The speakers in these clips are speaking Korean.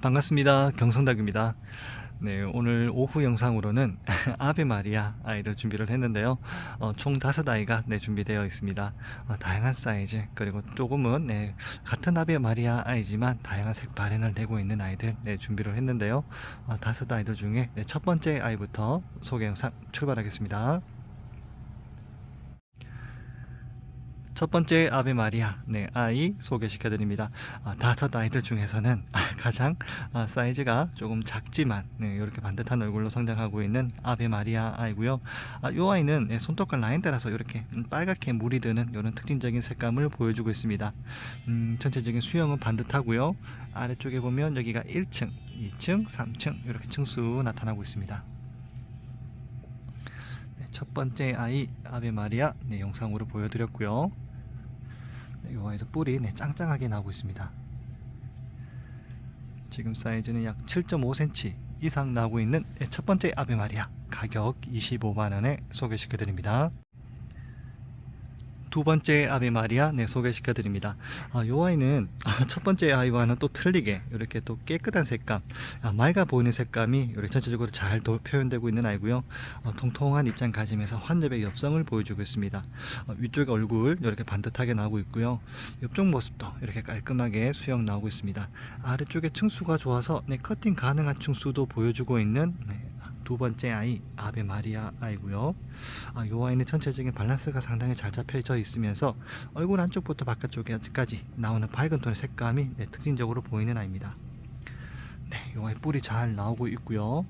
반갑습니다. 경성닭입니다. 네, 오늘 오후 영상으로는 아베 마리아 아이들 준비를 했는데요. 어, 총 다섯 아이가 네, 준비되어 있습니다. 어, 다양한 사이즈 그리고 조금은 네, 같은 아베 마리아 아이지만 다양한 색 발현을 내고 있는 아이들 네, 준비를 했는데요. 어, 다섯 아이들 중에 네, 첫 번째 아이부터 소개 영상 출발하겠습니다. 첫 번째 아베 마리아 네, 아이 소개시켜 드립니다. 아, 다섯 아이들 중에서는 가장 아, 사이즈가 조금 작지만 네, 이렇게 반듯한 얼굴로 성장하고 있는 아베 마리아 아이고요. 아, 이 아이는 네, 손톱과 라인 따라서 이렇게 음, 빨갛게 물이 드는 이런 특징적인 색감을 보여주고 있습니다. 음, 전체적인 수영은 반듯하고요. 아래쪽에 보면 여기가 1층, 2층, 3층 이렇게 층수 나타나고 있습니다. 네, 첫 번째 아이 아베 마리아 네, 영상으로 보여드렸고요. 네, 이 아이도 뿔이 네, 짱짱하게 나오고 있습니다. 지금 사이즈는 약 7.5cm 이상 나오고 있는 네, 첫 번째 아베 마리아 가격 25만 원에 소개시켜 드립니다. 두 번째 아베 마리아 네 소개시켜 드립니다. 아, 요 아이는 아, 첫 번째 아이와는 또 틀리게 이렇게 또 깨끗한 색감, 아, 맑아 보이는 색감이 이렇게 전체적으로 잘 도- 표현되고 있는 아이고요. 어, 통통한 입장 가짐에서 환접의 엽성을 보여주고 있습니다. 어, 위쪽 얼굴 이렇게 반듯하게 나오고 있고요. 옆쪽 모습도 이렇게 깔끔하게 수영 나오고 있습니다. 아래쪽에 층수가 좋아서 네, 커팅 가능한 층수도 보여주고 있는 네, 두 번째 아이 아베 마리아 아이고요. 아, 이 아이는 전체적인 밸런스가 상당히 잘 잡혀져 있으면서 얼굴 안쪽부터 바깥쪽까지 나오는 밝은 톤의 색감이 네, 특징적으로 보이는 아이입니다. 네, 이 아이 뿔이 잘 나오고 있고요.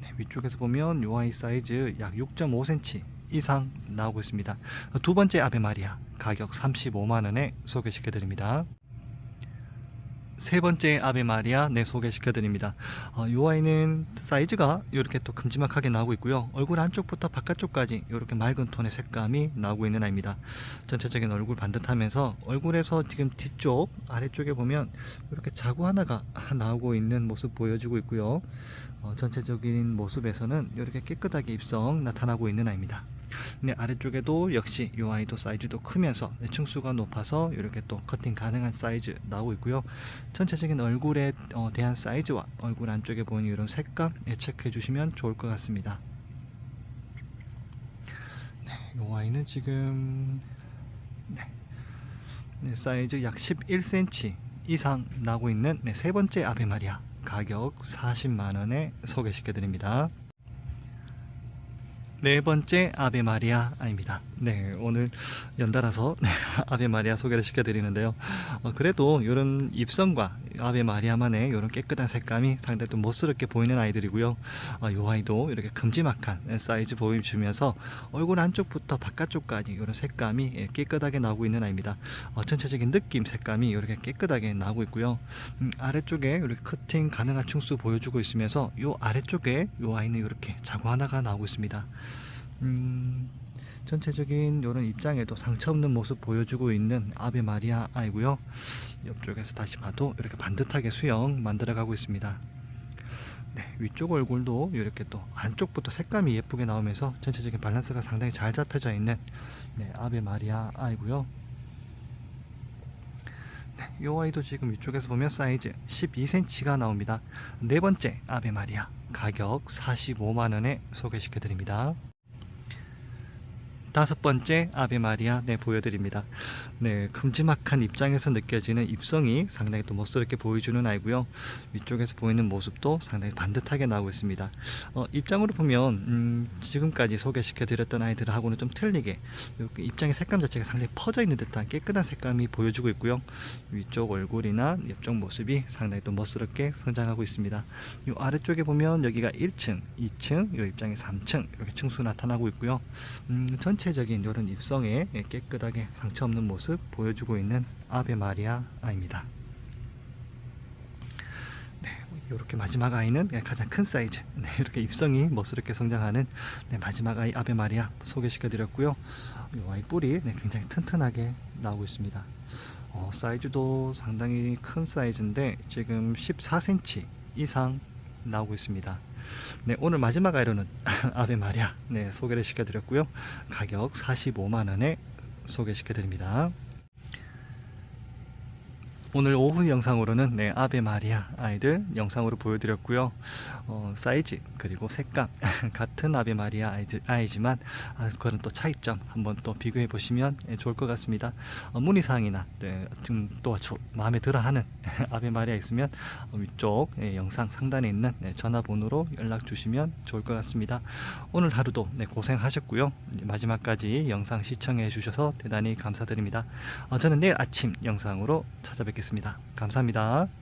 네, 위쪽에서 보면 이 아이 사이즈 약 6.5cm 이상 나오고 있습니다. 두 번째 아베 마리아 가격 35만 원에 소개시켜 드립니다. 세 번째 아베 마리아 네 소개시켜 드립니다. 어, 이 아이는 사이즈가 이렇게 또 큼지막하게 나오고 있고요. 얼굴 안쪽부터 바깥쪽까지 이렇게 맑은 톤의 색감이 나오고 있는 아이입니다. 전체적인 얼굴 반듯하면서 얼굴에서 지금 뒤쪽 아래쪽에 보면 이렇게 자구 하나가 나오고 있는 모습 보여주고 있고요. 어, 전체적인 모습에서는 이렇게 깨끗하게 입성 나타나고 있는 아이입니다. 네, 아래쪽에도 역시 이 아이도 사이즈도 크면서 네, 층수가 높아서 이렇게 또 커팅 가능한 사이즈 나오고 있고요. 전체적인 얼굴에 어, 대한 사이즈와 얼굴 안쪽에 보이는 이런 색감 네, 체크해 주시면 좋을 것 같습니다. 네, 이 아이는 지금 네, 네, 사이즈 약 11cm 이상 나고 있는 네, 세 번째 아베 마리아 가격 40만 원에 소개시켜 드립니다. 네 번째 아베 마리아 아닙니다. 네, 오늘 연달아서 네, 아베 마리아 소개를 시켜드리는데요. 어, 그래도 이런 입성과 아베 마리아만의 이런 깨끗한 색감이 상당히 또 멋스럽게 보이는 아이들이고요. 어, 이 아이도 이렇게 큼지막한 사이즈 보여주면서 얼굴 안쪽부터 바깥쪽까지 이런 색감이 예, 깨끗하게 나오고 있는 아이입니다. 어, 전체적인 느낌, 색감이 이렇게 깨끗하게 나오고 있고요. 음, 아래쪽에 이렇게 커팅 가능한 층수 보여주고 있으면서 이 아래쪽에 이 아이는 이렇게 자구 하나가 나오고 있습니다. 음, 전체적인 이런 입장에도 상처 없는 모습 보여주고 있는 아베 마리아 아이고요. 옆쪽에서 다시 봐도 이렇게 반듯하게 수영 만들어 가고 있습니다. 네, 위쪽 얼굴도 이렇게 또 안쪽부터 색감이 예쁘게 나오면서 전체적인 밸런스가 상당히 잘 잡혀져 있는 네, 아베 마리아 아이고요. 네, 이 아이도 지금 위쪽에서 보면 사이즈 12cm가 나옵니다. 네 번째 아베 마리아 가격 45만 원에 소개시켜 드립니다. 다섯 번째 아베 마리아 네 보여드립니다. 네 큼지막한 입장에서 느껴지는 입성이 상당히 또 멋스럽게 보여주는 아이고요. 위쪽에서 보이는 모습도 상당히 반듯하게 나오고 있습니다. 어, 입장으로 보면 음, 지금까지 소개시켜드렸던 아이들하고는 좀 틀리게 입장의 색감 자체가 상당히 퍼져 있는 듯한 깨끗한 색감이 보여주고 있고요. 위쪽 얼굴이나 옆쪽 모습이 상당히 또 멋스럽게 성장하고 있습니다. 이 아래쪽에 보면 여기가 1층, 2층, 이 입장에 3층 이렇게 층수 나타나고 있고요. 음, 전체 적인 이런 입성에 깨끗하게 상처 없는 모습 보여주고 있는 아베 마리아 아입니다. 네, 이렇게 마지막 아이는 가장 큰 사이즈. 네, 이렇게 입성이 멋스럽게 성장하는 네, 마지막 아이 아베 마리아 소개시켜 드렸고요. 이 아이 뿔이 네, 굉장히 튼튼하게 나오고 있습니다. 어, 사이즈도 상당히 큰 사이즈인데 지금 14cm 이상 나오고 있습니다. 네, 오늘 마지막 아이로는 아베 마리아 네, 소개를 시켜드렸고요. 가격 45만 원에 소개시켜드립니다. 오늘 오후 영상으로는 네, 아베 마리아 아이들 영상으로 보여드렸고요. 어, 사이즈 그리고 색감 같은 아베 마리아 아이들, 아이지만 아, 그런 또 차이점 한번 또 비교해 보시면 예, 좋을 것 같습니다. 어, 문의사항이나 네, 좀또 마음에 들어하는 아베 마리아 있으면 어, 위쪽 예, 영상 상단에 있는 네, 전화번호로 연락 주시면 좋을 것 같습니다. 오늘 하루도 네, 고생하셨고요. 마지막까지 영상 시청해 주셔서 대단히 감사드립니다. 어, 저는 내일 아침 영상으로 찾아뵙 겠습니다. 감사합니다.